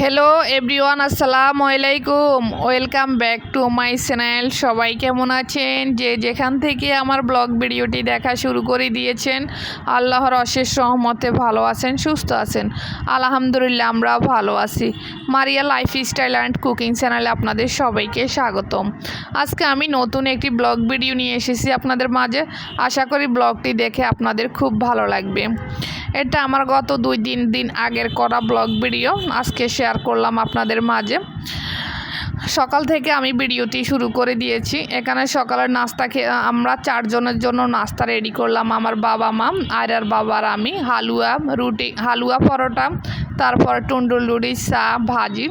Hello everyone আসসালামু আলাইকুম। Welcome back to my channel সবাই কেমন আছেন? যে যেখান থেকে আমার ব্লগ ভিডিওটি দেখা শুরু করে দিয়েছেন, আল্লাহর অশেষ রহমতে ভালো আছেন, সুস্থ আছেন। আলহামদুলিল্লাহ আমরা ভালো আছি। Maria life style and cooking চ্যানেলে আপনাদের সবাইকে স্বাগতম। আজকে আমি নতুন একটি ব্লগ ভিডিও নিয়ে এসেছি আপনাদের মাঝে। আশা করি ব্লগটি দেখে আপনাদের খুব ভালো লাগবে। এটা আমার গত দুই তিন দিন আগের করা ব্লগ ভিডিও আজকে শেয়ার করলাম আপনাদের মাঝে। সকাল থেকে আমি ভিডিওটি শুরু করে দিয়েছি। এখানে সকালের নাস্তা খেয়ে আমরা চারজনের জন্য নাস্তা রেডি করলাম। আমার বাবা মা আর আর বাবার আমি, হালুয়া, রুটি, হালুয়া, পরোটা, তারপর টুন্ডুল লুড়ি, চা, ভাজি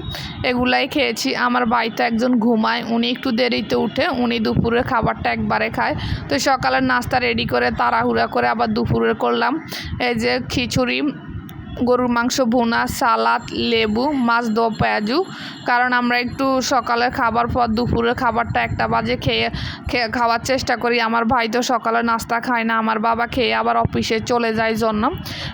এগুলাই খেয়েছি। আমার বাড়িতে একজন ঘুমায়, উনি একটু দেরিতে উঠে, উনি দুপুরের খাবারটা একবারে খায়। তো সকালের নাস্তা রেডি করে, তাড়াহুড়া করে আবার দুপুরের করলাম। এই যে খিচুড়ি গরুর মাংস, ভুনা, সালাদ, লেবু, মাছ, দো পেঁয়াজু। কারণ আমরা একটু সকালে খাবার পর দুপুরের খাবারটা একটা বাজে খেয়ে খেয়ে খাওয়ার চেষ্টা করি। আমার ভাই তো সকালে নাস্তা খায় না, আমার বাবা খেয়ে আবার অফিসে চলে যায় জন্য।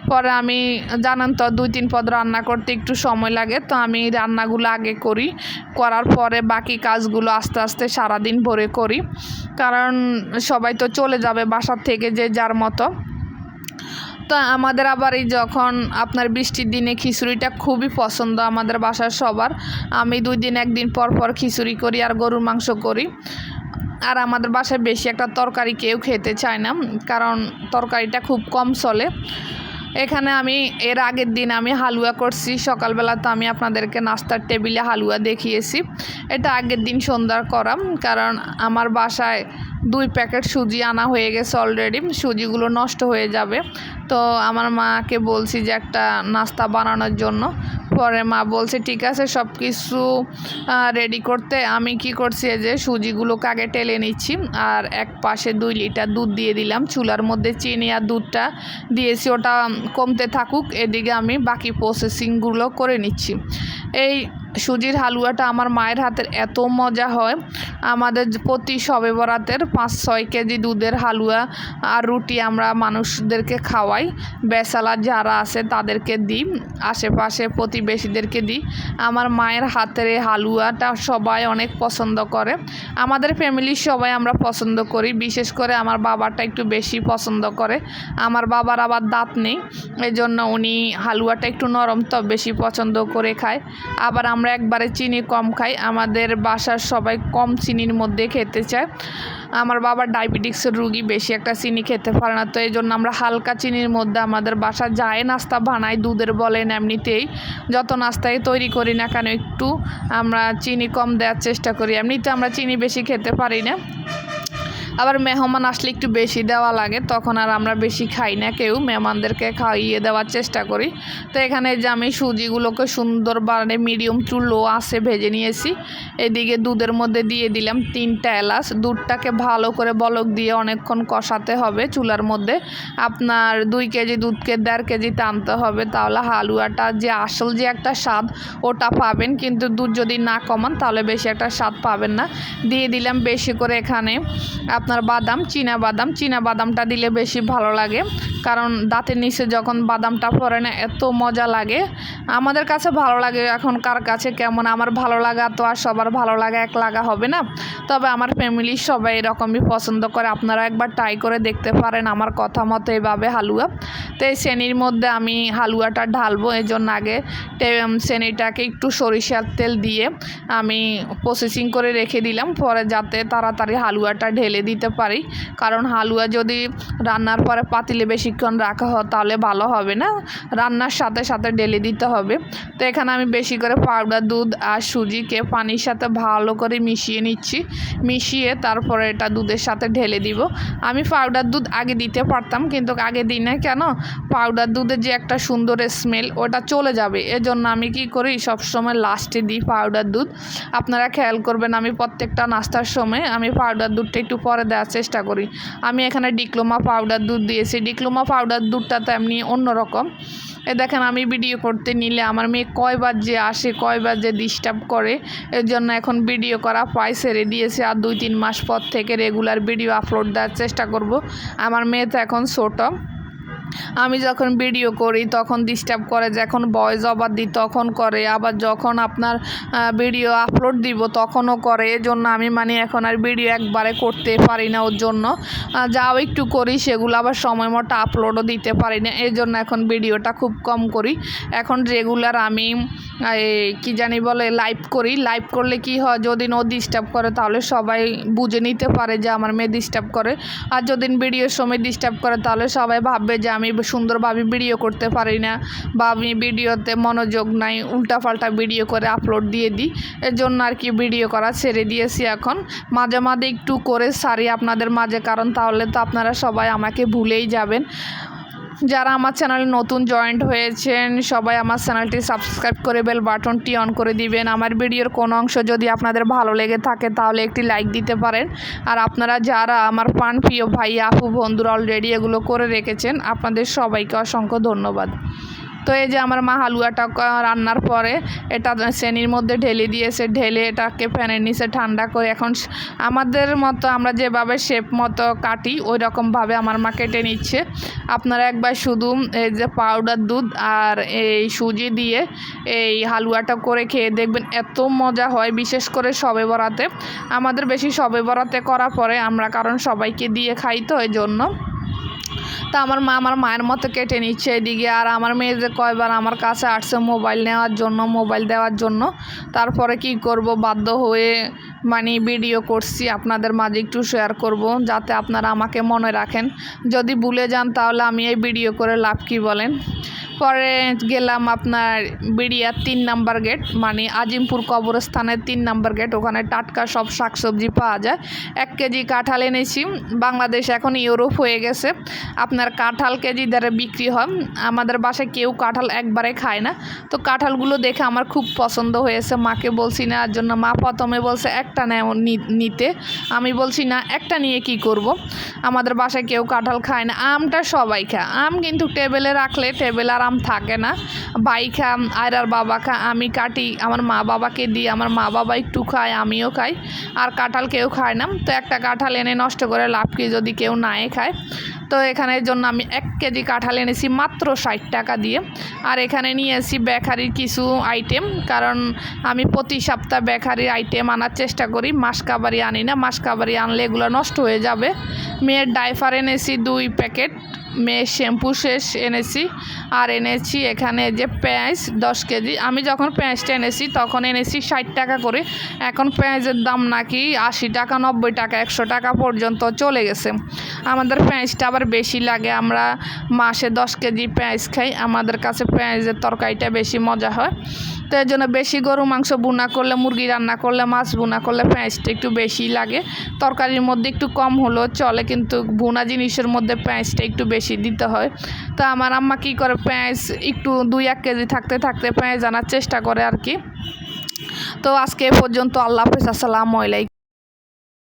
পরে আমি জানেন তো, দুই তিন পদ রান্না করতে একটু সময় লাগে, তো আমি রান্নাগুলো আগে করি। করার পরে বাকি কাজগুলো আস্তে আস্তে সারাদিন ভরে করি। কারণ সবাই তো চলে যাবে বাসার থেকে যে যার মতো। তো আমাদের আবার এই যখন আপনার বৃষ্টির দিনে খিচুড়িটা খুবই পছন্দ, আমাদের বাসার সবার, আমি দুই দিন, একদিন পর পর খিচুড়ি করি আর গরুর মাংস করি। আর আমাদের বাসায় বেশি একটা তরকারি কেউ খেতে চায় না, কারণ তরকারিটা খুব কম চলে। এখানে আমি, এর আগের দিন আমি হালুয়া করছি। সকালবেলা তো আমি আপনাদেরকে নাস্তার টেবিলে হালুয়া দেখিয়েছি। এটা আগের দিন সন্ধ্যার করাম, কারণ আমার বাসায় দুই প্যাকেট সুজি আনা হয়ে গেছে অলরেডি সুজিগুলো নষ্ট হয়ে যাবে। তো আমার মাকে বলছি যে একটা নাস্তা বানানোর জন্য। পরে মা বলছে, ঠিক আছে সব কিছু রেডি করতে আমি কি করছি যে সুজিগুলোকে আগে টেলে নিচ্ছি আর এক পাশে দুই লিটার দুধ দিয়ে দিলাম। চুলার মধ্যে চিনি আর দুধটা দিয়েছি, ওটা কমতে থাকুক, এদিকে আমি বাকি প্রসেসিংগুলো করে নিচ্ছি। এই সুজির হালুয়াটা আমার মায়ের হাতের এত মজা হয়। আমাদের প্রতি সবে বরাতের পাঁচ ছয় কেজি দুধের হালুয়া আর রুটি আমরা মানুষদেরকে খাওয়াই। বেসালা যারা আছে তাদেরকে দিই, আশেপাশে প্রতিবেশীদেরকে দিই। আমার মায়ের হাতের এই হালুয়াটা সবাই অনেক পছন্দ করে। আমাদের ফ্যামিলির সবাই আমরা পছন্দ করি, বিশেষ করে আমার বাবাটা একটু বেশি পছন্দ করে। আমার বাবার আবার দাঁত নেই এই জন্য উনি হালুয়াটা একটু নরম তো বেশি পছন্দ করে খায়। আবার আমরা একবারে চিনি কম খাই। আমাদের বাসার সবাই কম চিনির মধ্যে খেতে চায়। আমার বাবার ডায়াবেটিক্সের রুগী, বেশি একটা চিনি খেতে পারে না। তো এই জন্য আমরা হালকা চিনির মধ্যে আমাদের বাসা যায়, নাস্তা বানাই, দুধের বলেন এমনিতেই। যত নাস্তায় তৈরি করি না কেন, একটু আমরা চিনি কম দেওয়ার চেষ্টা করি। এমনিতে আমরা চিনি বেশি খেতে পারি না। আবার মেহমান আসলে একটু বেশি দেওয়া লাগে, তখন আর আমরা বেশি খাই না। কেউ মেহমানদেরকে খাইয়ে দেওয়ার চেষ্টা করি। তো এখানে যে আমি সুজিগুলোকে সুন্দর বাড়ে মিডিয়াম টু লো আসে ভেজে নিয়েছি। এদিকে দুধের মধ্যে দিয়ে দিলাম তিনটা এলাচ। দুধটাকে ভালো করে বলক দিয়ে অনেকক্ষণ কষাতে হবে চুলার মধ্যে। আপনার দুই কেজি দুধকে দেড় কেজি টানতে হবে, তাহলে হালুয়াটা যে আসল যে একটা স্বাদ, ওটা পাবেন। কিন্তু দুধ যদি না কমান, তাহলে বেশি একটা স্বাদ পাবেন না। দিয়ে দিলাম বেশি করে এখানে আপনার বাদাম চীনা বাদাম চীনা বাদামটা দিলে বেশি ভালো লাগে। কারণ দাঁতের নিচে যখন বাদামটা পড়ে না, এত মজা লাগে। আমাদের কাছে ভালো লাগে এখন কার কাছে কেমন, আমার ভালো লাগা তো আর সবার ভালো লাগা, এক লাগা হবে না। তবে আমার ফ্যামিলির সবাই এরকমই পছন্দ করে, আপনারা একবার ট্রাই করে দেখতে পারেন আমার কথা মতো এভাবে হালুয়া। তো এই শ্রেণির মধ্যে আমি হালুয়াটা ঢালবো, এই জন্য আগে শ্রেণীটাকে একটু সরিষার তেল দিয়ে আমি প্রসেসিং করে রেখে দিলাম, পরে যাতে তাড়াতাড়ি হালুয়াটা ঢেলে দিতে পারি। কারণ হালুয়া যদি রান্নার পরে পাতিলে বেশিক্ষণ রাখা হয় তাহলে ভালো হবে না। রান্নার সাথে সাথে ঢেলে দিতে হবে। তো এখানে আমি বেশি করে পাউডার, দুধ আর সুজিকে পানির সাথে ভালো করে মিশিয়ে নিচ্ছি। মিশিয়ে তারপরে এটা দুধের সাথে ঢেলে দিব। আমি পাউডার, দুধ আগে দিতে পারতাম, কিন্তু আগে দিই না কেন? পাউডার, দুধের যে একটা সুন্দর স্মেল ওটা চলে যাবে। এজন্য আমি কি করি, সবসময় লাস্টে দিই পাউডার, দুধ। আপনারা খেয়াল করবেন, আমি প্রত্যেকটা নাস্তার সময় আমি পাউডার, দুধটা একটু পরে দেওয়ার চেষ্টা করি। আমি এখানে ডিক্লোমা পাউডার, দুধ দিয়েছি। ডিক্লোমা পাউডার দুধটা তো এমনি অন্যরকম। এ দেখেন আমি ভিডিও করতে নিলে আমার মেয়ে কয়বার যে আসে, কয়বার যে ডিস্টার্ব করে, এর জন্য এখন ভিডিও করা প্রায় ছেড়ে দিয়েছে আর দুই তিন মাস পর থেকে রেগুলার ভিডিও আপলোড দেওয়ার চেষ্টা করব। আমার মেয়ে তো এখন ছোটো। আমি যখন ভিডিও করি, তখন ডিস্টার্ব করে, যখন ভয়েস ওভার দিই, তখন করে। আবার যখন আপনার ভিডিও আপলোড দিব, তখনও করে। এই জন্য আমি মানে এখন আর ভিডিও একবারে করতে পারি না ওর জন্য। যাও একটু করি, সেগুলো আবার সময় মতো আপলোডও দিতে পারি না। এই জন্য এখন ভিডিওটা খুব কম করি। এখন রেগুলার আমি কি জানি বলে লাইভ করি। লাইভ করলে কি হয়, যদি ও ডিস্টার্ব করে, তাহলে সবাই বুঝে নিতে পারে যে আমার মেয়ে ডিস্টার্ব করে। আর যদি ভিডিওর সময় ডিস্টার্ব করে, তাহলে সবাই ভাববে যে আমি সুন্দরভাবে ভিডিও করতে পারি না বা আমি ভিডিওতে মনোযোগ নাই, উল্টাপাল্টা ভিডিও করে আপলোড দিয়ে দিই। এর জন্য আর কি ভিডিও করা ছেড়ে দিয়েছি এখন। মাঝে মাঝে একটু করে সারি আপনাদের মাঝে, কারণ তাহলে তো আপনারা সবাই আমাকে ভুলেই যাবেন। যারা আমার চ্যানেলে নতুন জয়েন্ট হয়েছেন, সবাই আমার চ্যানেলটি সাবস্ক্রাইব করে বেল বাটনটি অন করে দিবেন। আমার ভিডিওর কোনো অংশ যদি আপনাদের ভালো লেগে থাকে, তাহলে একটি লাইক দিতে পারেন। আর আপনারা যারা আমার পান প্রিয় ভাই, আপু, বন্ধুরা অলরেডি এগুলো করে রেখেছেন, আপনাদের সবাইকে অসংখ্য ধন্যবাদ। তো এই যে আমার মা হালুয়াটা রান্নার পরে এটা শ্রেণির মধ্যে ঢেলে দিয়েছে, ঢেলে এটাকে ফ্যানের নিচে ঠান্ডা করে এখন আমাদের মতো আমরা যেভাবে শেপ মতো কাটি ওই রকমভাবে আমার মা কেটে নিচ্ছে। আপনারা একবার শুধু এই যে পাউডার দুধ আর এই সুজি দিয়ে এই হালুয়াটা করে খেয়ে দেখবেন এত মজা হয়, বিশেষ করে সবে বরাতে। আমাদের বেশি সবে বরাতে করা পরে আমরা কারণ সবাইকে দিয়ে খাই তো এই জন্য তা আমার মা আমার মায়ের মতো কেটে নিচ্ছে এদিকে। আর আমার মেয়েদের কয়বার আমার কাছে আসছে মোবাইল নেওয়ার জন্য, মোবাইল দেওয়ার জন্য। তারপরে কি করব? বাধ্য হয়ে মানে ভিডিও করছি। আপনাদের মাঝে একটু শেয়ার করব, যাতে আপনারা আমাকে মনে রাখেন। যদি ভুলে যান তাহলে আমি এই ভিডিও করে লাভ কি বলেন? পরে গেলাম আপনার বিড়িয়ার তিন নাম্বার গেট মানে আজিমপুর কবরস্থানের তিন নাম্বার গেট। ওখানে টাটকা সব শাকসবজি পাওয়া যায়। এক কেজি কাঁঠাল এনেছি। বাংলাদেশ এখন ইউরোপ হয়ে গেছে। আপনার কাঁঠাল কেজি দ্বারা বিক্রি হয়। আমাদের বাসায় কেউ কাঁঠাল একবারে খায় না। তো কাঁঠালগুলো দেখে আমার খুব পছন্দ হয়েছে। মাকে বলছি না, আর জন্য মা প্রথমে বলছে, একটা নিতে। আমি বলছি, না, একটা নিয়ে কি করব? আমাদের বাসায় কেউ কাঁঠাল খায় না। আমটা সবাই খায়। আম কিন্তু টেবিলে রাখলে টেবিল আর আম থাকে না। খা আর আর বাবা খা, আমি কাটি। আমার মা বাবাকে দিই, আমার মা বাবা একটু খায়, আমিও খাই। আর কাঁঠাল কেউ খায় না। তো একটা কাঁঠাল এনে নষ্ট করে লাভ কি যদি কেউ নাই খায়? তো এখানের জন্য আমি এক কেজি কাঁঠাল এনেছি মাত্র ষাট টাকা দিয়ে। আর এখানে নিয়েছি বেকারির কিছু আইটেম কারণ আমি প্রতি সপ্তাহ বেকারির আইটেম আনার চেষ্টা করি। মাসকাবারি আনি না মাসকাবারি আনলে এগুলো নষ্ট হয়ে যাবে। মেয়ের ডাইফার এনেছি দুই প্যাকেট মেয়ের শ্যাম্পু শেষ এনেছি। আর এনেছি এখানে যে পেঁয়াজ, দশ কেজি। আমি যখন পেঁয়াজটা এনেছি, তখন এনেছি ষাট টাকা করে। এখন পেঁয়াজের দাম নাকি আশি টাকা, নব্বই টাকা, একশো টাকা পর্যন্ত চলে গেছে। আমাদের পেঁয়াজটা আবার বেশি লাগে। আমরা মাসে দশ কেজি পেঁয়াজ খাই। আমাদের কাছে পেঁয়াজের তরকারিটা বেশি মজা হয়। তো এর জন্য বেশি গরু মাংস বুনা করলে, মুরগি রান্না করলে, মাছ বুনা করলে পেঁয়াজটা একটু বেশি লাগে। তরকারির মধ্যে একটু কম হলেও চলে, কিন্তু বুনা জিনিসের মধ্যে পেঁয়াজটা একটু বেশি দিতে হয়। তো আমার আম্মা কী করে পেঁয়াজ একটু দুই এক কেজি থাকতে থাকতে পেঁয়াজ আনার চেষ্টা করে আর কি। তো আজকে পর্যন্ত আল্লাহ হাফিজ, আসসালামু আলাইকুম।